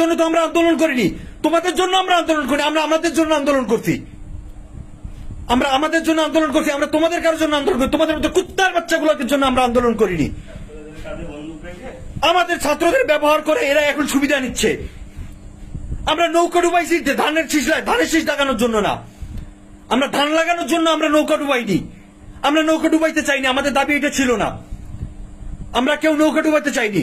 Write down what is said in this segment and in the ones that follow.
জন্য তো আমরা আন্দোলন করিনি। তোমাদের জন্য আমরা আন্দোলন করি আমরা আমাদের জন্য আন্দোলন করছি। আমরা আমাদের জন্য আন্দোলন করছি, আমরা তোমাদের কারোর জন্য আন্দোলন করি, তোমাদের মতো কুত্তার বাচ্চাগুলোকে জন্য আমরা আন্দোলন করিনি। আমাদের ছাত্রদের ব্যবহার করে এরা এখন সুবিধা নিচ্ছে। আমরা নৌকা ডুবাইছি ধানের শীষ ধানের শীষ লাগানোর জন্য না। আমরা ধান লাগানোর জন্য আমরা নৌকা ডুবাইনি। আমরা নৌকা ডুবাইতে চাইনি, আমাদের দাবি এটা ছিল না। আমরা কেউ নৌকা ডুবাইতে চাইনি।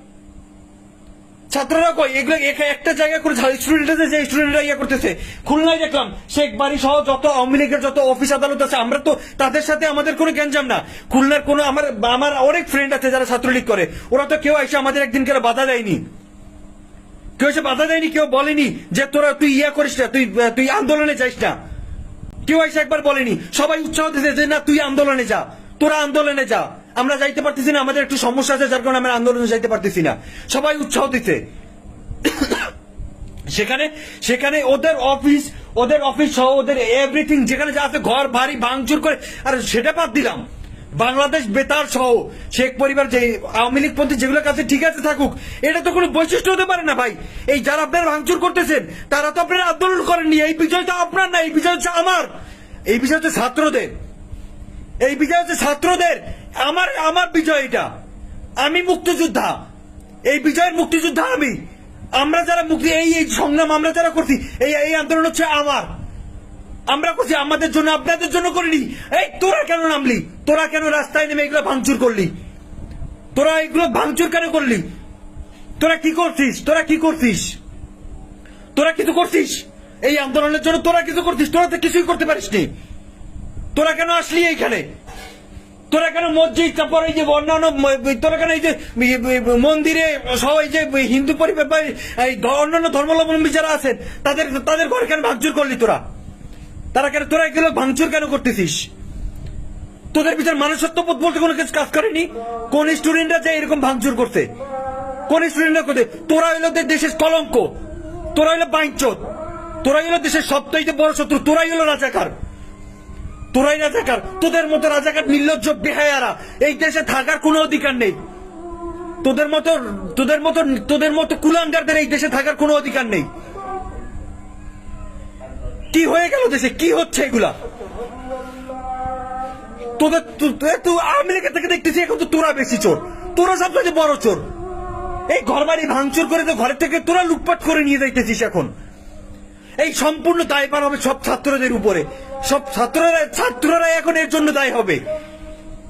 ছাত্ররা কই এগুলো একা- একটা জায়গা করে স্টুডেন্টদের যে স্টুডেন্টরা ইয়ে করতেছে। খুলনায় দেখলাম, শেখ বাড়ি সহ যত আওয়ামী লীগের যত অফিস আদালত আছে, আমরা তো তাদের সাথে আমাদের কোনো গ্যাঞ্জাম না। খুলনার কোনো আমার আমার অনেক ফ্রেন্ড আছে যারা ছাত্রলীগ করে। ওরা তো কেউ এসে আমাদের একদিন করে বাধা দেয়নি। কেউ এসে বাধা দেয়নি, কেউ বলেনি যে তোরা তুই ইয়া করিস না, তুই তুই আন্দোলনে যাইস না। কেউ এসে একবার বলেনি। সবাই উৎসাহ দিতে যে, না, তুই আন্দোলনে যা, তোরা আন্দোলনে যা। আমরা যাইতে পারতেছি না, আমাদের একটু সমস্যা আছে, যার কারণে আমরা আন্দোলনে যাইতে পারতেছি না। সবাই উৎসাহ দিতে সেখানে সেখানে ওদের অফিস ওদের অফিস সহ ওদের এভরিথিং যেখানে যা আছে ঘর, বাড়ি, ভাঙচুর করে, আর সেটা বাদ দিলাম। বাংলাদেশ বেতার সহ, শেখ পরিবার যে আওয়ামী লীগ পন্থী যেগুলোর কাছে ঠিক আছে থাকুক, এটা তো কোনো বৈশিষ্ট্য হতে পারে না ভাই। এই যারা আপনারা ভাঙচুর করতেছেন, তারা তো আপনারা আন্দোলন করেননি, এই বিজয় তো আপনার না, এই বিজয় হচ্ছে আমার। এই বিজয় হচ্ছে ছাত্রদের। এই বিজয় হচ্ছে ছাত্রদের। আমার আমার বিজয় এটা। আমি মুক্তিযোদ্ধা। এই বিজয়ের মুক্তিযোদ্ধা আমি। আমরা যারা মুক্তি, এই এই সংগ্রাম আমরা যারা করছি, এই এই আন্দোলন হচ্ছে আমার। আমরা করছি, আমাদের জন্য, আপনাদের জন্য করিনি। এই, তোরা কেন নামলি? তোরা কেন রাস্তায় নেমে এগুলো ভাঙচুর করলি? তোরা এগুলো ভাঙচুর কেন করলি? তোরা কি করছিস? তোরা কি করছিস? তোরা কিছু করছিস? এই আন্দোলনের জন্য তোরা কিছু করছিস? তোরা তো কিছুই করতে পারিস নি তোরা কেন আসলি এইখানে? তোরা কেন মসজিদ তারপর এই যে অন্যান্য তোরা কেন এই যে মন্দিরে সবাই যে হিন্দু পরিবার বা এই অন্যান্য ধর্মাবলম্বী যারা আছেন তাদের তাদের ঘর কেন ভাঙচুর করলি তোরা? তারা কেন, তোরা এগুলো ভাঙচুর কেন করতেছিস? তোদের মানুষত্ব মানুষত্ববোধ বলতে কোনো কিছু কাজ করেনি? কোন স্টুডেন্টরা যে এরকম ভাঙচুর করতে কোন স্টুডেন্টরা করতে তোরা হইল দেশের কলঙ্ক। তোরা হইল বাইঞ্চত তোরা হইল দেশের সবচাইতে বড় শত্রু। তোরাই হলো রাজাকার। তোরাই রাজাকার, তোদের মতো রাজাকার নির্লজ্জ বেহায়ারা, এই দেশে থাকার কোনো অধিকার নেই। তোদের মতো তোদের মতো তোদের মতো কুলাঙ্গারদের এই দেশে থাকার কোনো অধিকার নেই। কি হয়ে গেল দেশে? কি হচ্ছে এগুলা? তোদের তু- আওয়ামী থেকে দেখতেছি এখন তো তোরা বেশি চোর। তোরা সবচেয়ে বড় চোর। এই ঘর বাড়ি ভাঙচুর করে তো ঘরের থেকে তোরা লুটপাট করে নিয়ে যাইতেছিস এখন। এই সম্পূর্ণ দায় পার হবে সব ছাত্রদের উপরে সব ছাত্ররা ছাত্ররা এখন এর জন্য দায় হবে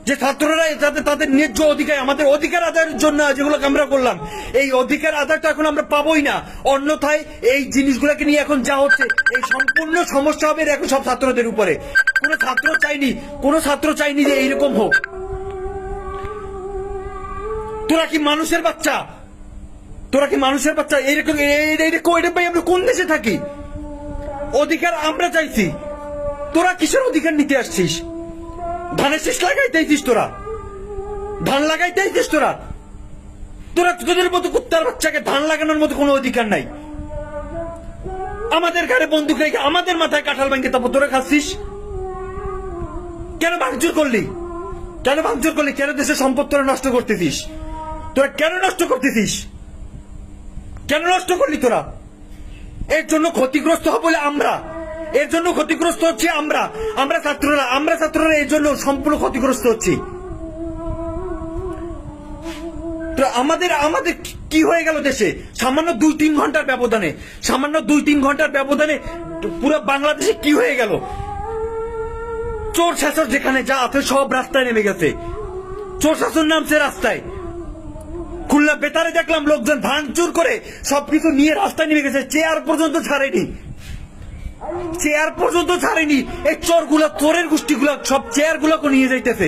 যে ছাত্ররা যাতে তাদের ন্যায্য অধিকার আমাদের অধিকার আদায়ের জন্য যেগুলোকে আমরা করলাম এই অধিকার আদায় তো এখন আমরা পাবোই না অন্যথায় এই জিনিসগুলোকে নিয়ে এখন যা হচ্ছে এই সম্পূর্ণ সমস্যা হবে এখন সব ছাত্রদের উপরে কোনো ছাত্র চাইনি কোনো ছাত্র চাইনি যে এইরকম হোক তোরা কি মানুষের বাচ্চা তোরা কি মানুষের বাচ্চা এইরকম এই- এইরকম এটা ভাই আমরা কোন দেশে থাকি অধিকার আমরা চাইছি। তোরা কিসের অধিকার নিতে আসছিস? ধানের শেষ লাগাইতে আইছিস তোরা? ধান লাগাইতে আইছিস তোরা? তোরা তোদের মতো কুত্তার বাচ্চাকে ধান লাগানোর মতো কোনো অধিকার নাই। আমাদের ঘরে বন্দুক রেখে আমাদের মাথায় কাঁঠাল ভাঙে তারপর তোরা খাচ্ছিস? কেন ভাঙচুর করলি? কেন ভাঙচুর করলি? কেন দেশের সম্পদ তোরা নষ্ট করতেছিস? তোরা কেন নষ্ট করতেছিস? কেন নষ্ট করলি তোরা? এর জন্য ক্ষতিগ্রস্ত হব বলে আমরা। এর জন্য ক্ষতিগ্রস্ত হচ্ছে আমরা। আমরা ছাত্ররা আমরা ছাত্ররা এর জন্য সম্পূর্ণ ক্ষতিগ্রস্ত হচ্ছি। তো আমাদের আমাদের কি- হয়ে গেল দেশে? সামান্য দুই তিন ঘণ্টার ব্যবধানে। সামান্য দুই তিন ঘণ্টার ব্যবধানে পুরো বাংলাদেশে কি হয়ে গেল? চোর শাসক যেখানে, যা আছে সব রাস্তায় নেমে গেছে। চোর শাসন নামছে রাস্তায়। খুলনা বেতারে দেখলাম লোকজন ভাঙচুর করে সবকিছু নিয়ে রাস্তায় নেমে গেছে। চেয়ার পর্যন্ত ছাড়েনি। চেয়ার পর্যন্ত ছাড়েনি। এই চোরগুলা, চোরের গোষ্ঠীগুলা, সব চেয়ার গুলাকে নিয়ে যাইতেছে।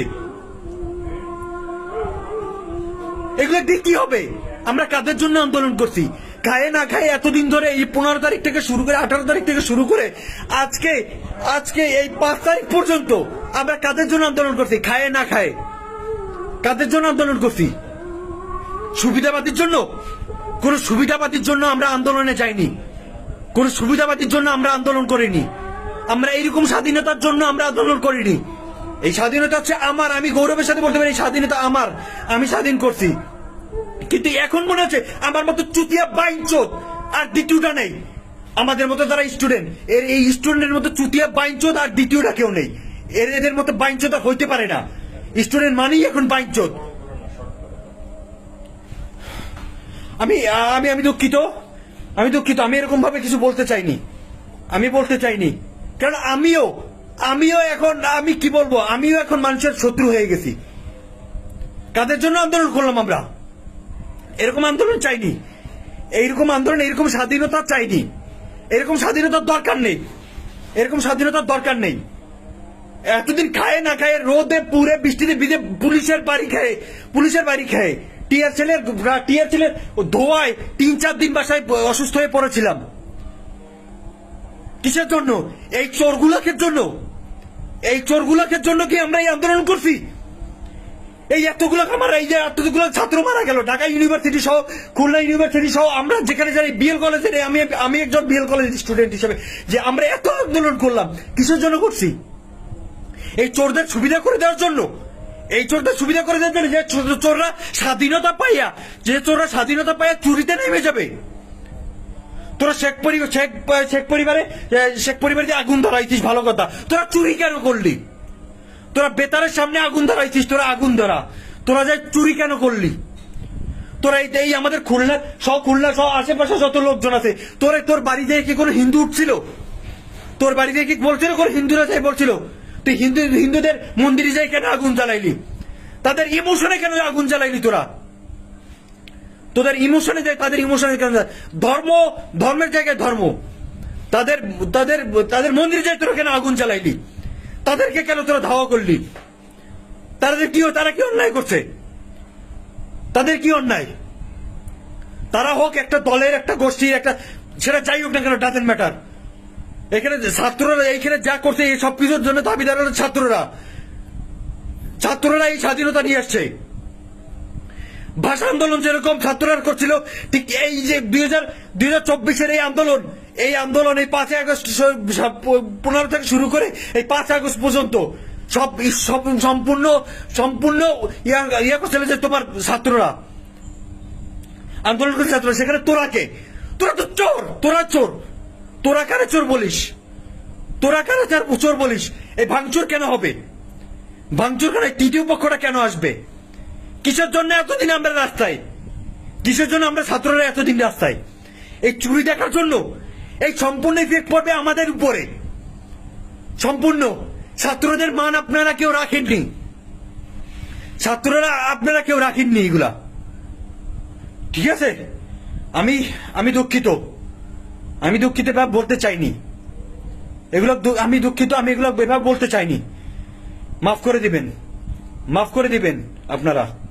এগুলো দিয়ে কি হবে? আমরা কাদের জন্য আন্দোলন করছি? খায় না খায় এতদিন ধরে এই পনেরো তারিখ থেকে শুরু করে, আঠারো তারিখ থেকে শুরু করে, আজকে আজকে এই পাঁচ তারিখ পর্যন্ত আমরা কাদের জন্য আন্দোলন করছি? খায় না খায় কাদের জন্য আন্দোলন করছি? সুবিধাবাদীর জন্য, কোন সুবিধাবাদীর জন্য আমরা আন্দোলনে যাইনি। কোন সুবিধাবাদীর জন্য আমরা আন্দোলন করিনি। আমরা এইরকম স্বাধীনতার জন্য আমরা আন্দোলন করিনি। এই স্বাধীনতা হচ্ছে আমার, আমি গৌরবের সাথে বলতে পারি, এই স্বাধীনতা আমার, আমি স্বাধীন করছি। কিন্তু এখন মনে হচ্ছে আমার মতো চুতিয়া বাইঞ্চোদ আর দ্বিতীয়টা নেই। আমাদের মতো যারা স্টুডেন্ট, এর এই স্টুডেন্টের মতো চুতিয়া বাইঞ্চোদ আর দ্বিতীয়টা কেউ নেই। এর এদের মতো বাইঞ্চোদ আর হইতে পারে না। স্টুডেন্ট মানেই এখন বাইঞ্চোদ আমি আমি আমি দুঃখিত। আমি দুঃখিত, আমি এরকম ভাবে কিছু বলতে চাইনি। আমি বলতে চাইনি। কারণ আমিও আমিও এখন, আমি কি বলব? আমিও এখন মানুষের শত্রু হয়ে গেছি। কাদের জন্য আন্দোলন করলাম আমরা? এরকম আন্দোলন চাইনি। এইরকম আন্দোলন এরকম স্বাধীনতা চাইনি। এরকম স্বাধীনতার দরকার নেই। এরকম স্বাধীনতার দরকার নেই। এতদিন খায় না খায়, রোদে পুরে বৃষ্টিতে ভিজে পুলিশের বাড়ি খায়, পুলিশের বাড়ি খায় টিয়ার ছেলের টিয়ার ছেলের ধোয়ায় তিন চার দিন বাসায় অসুস্থ হয়ে পড়েছিলাম। কিসের জন্য? এই চোরগুলাকের জন্য। এই চোরগুলাকের জন্য কি আমরা এই আন্দোলন করছি? এই এতগুলো আমার এই যে এতগুলো ছাত্র মারা গেল, ঢাকা ইউনিভার্সিটি সহ, খুলনা ইউনিভার্সিটি সহ, আমরা যেখানে যাই বিএল কলেজের আমি আমি একজন বিএল কলেজ স্টুডেন্ট হিসেবে, যে আমরা এত আন্দোলন করলাম, কিসের জন্য করছি? এই চোরদের সুবিধা করে দেওয়ার জন্য। এই চোরদের সুবিধা করে জন্য যে চোর- চোররা স্বাধীনতা পাইয়া, যে চোররা স্বাধীনতা পাইয়া চুরিতে নেমে যাবে। তোরা শেখ পরিবার, শেখ শেখ পরিবারে শেখ পরিবারে আগুন ধরাইছিস, ভালো কথা। তোরা চুরি কেন করলি? তোরা বেতারের সামনে আগুন ধরাইছিস, তোরা আগুন ধরা। তোরা যে চুরি কেন করলি? তোরা এই এই আমাদের খুলনা সব খুলনা, সহ আশেপাশে যত লোকজন আছে, তোর তোর বাড়ি থেকে কি কোনো হিন্দু উঠছিল? তোর বাড়ি বাড়িতে কি বলছিল কোন হিন্দুরা যাই বলছিল? তুই হিন্দু, হিন্দুদের মন্দিরে যাই কেন আগুন জ্বালাইলি? তাদের ইমোশনে কেন আগুন জ্বালাইলি তোরা? তোদের ইমোশনে যায় তাদের ইমোশনে কেন ধর্ম, ধর্মের জায়গায় ধর্ম। তাদের তাদের তাদের মন্দিরে যায় তোরা কেন আগুন জ্বালাইলি? তাদেরকে কেন তোরা ধাওয়া করলি? তাদের কি, তারা কি অন্যায় করছে? তাদের কি অন্যায়? তারা হোক একটা দলের, একটা গোষ্ঠীর, একটা, সেটা যাই হোক না কেন ডাজেন্ট ম্যাটার এখানে ছাত্ররা, এইখানে যা করছে, এই সব কিছুর জন্য দাবিদার ছাত্ররা। ছাত্ররা এই স্বাধীনতা নিয়ে আসছে। ভাষা আন্দোলন যেরকম ছাত্ররা করছিল, ঠিক এই যে দুই হাজার দুই হাজার চব্বিশের এই আন্দোলন এই আন্দোলন এই পাঁচই আগস্ট পনেরো থেকে শুরু করে এই পাঁচ আগস্ট পর্যন্ত সব সম্পূর্ণ সম্পূর্ণ ইয়া করছিল যে তোমার ছাত্ররা। আন্দোলন করে ছাত্ররা। সেখানে তোরা কে তোরা তো চোর, তোরা চোর। তোরা কারে চোর বলিস? তোরা কারে চার চোর বলিস? এই ভাঙচুর কেন হবে? ভাঙচুর কেন তৃতীয় পক্ষটা কেন আসবে? কিসের জন্য এতদিন আমরা রাস্তায়? কিসের জন্য আমরা ছাত্ররা এতদিন রাস্তায়? এই চুরি দেখার জন্য, এই সম্পূর্ণ ইফেক্ট পড়বে আমাদের উপরে। সম্পূর্ণ। ছাত্রদের মান আপনারা কেউ রাখেননি। ছাত্ররা আপনারা কেউ রাখেননি এগুলা। ঠিক আছে? আমি আমি দুঃখিত। আমি দুঃখিত, এভাবে বলতে চাইনি। এগুলো আমি দুঃখিত, আমি এগুলো এভাবে বলতে চাইনি। মাফ করে দিবেন। মাফ করে দিবেন আপনারা।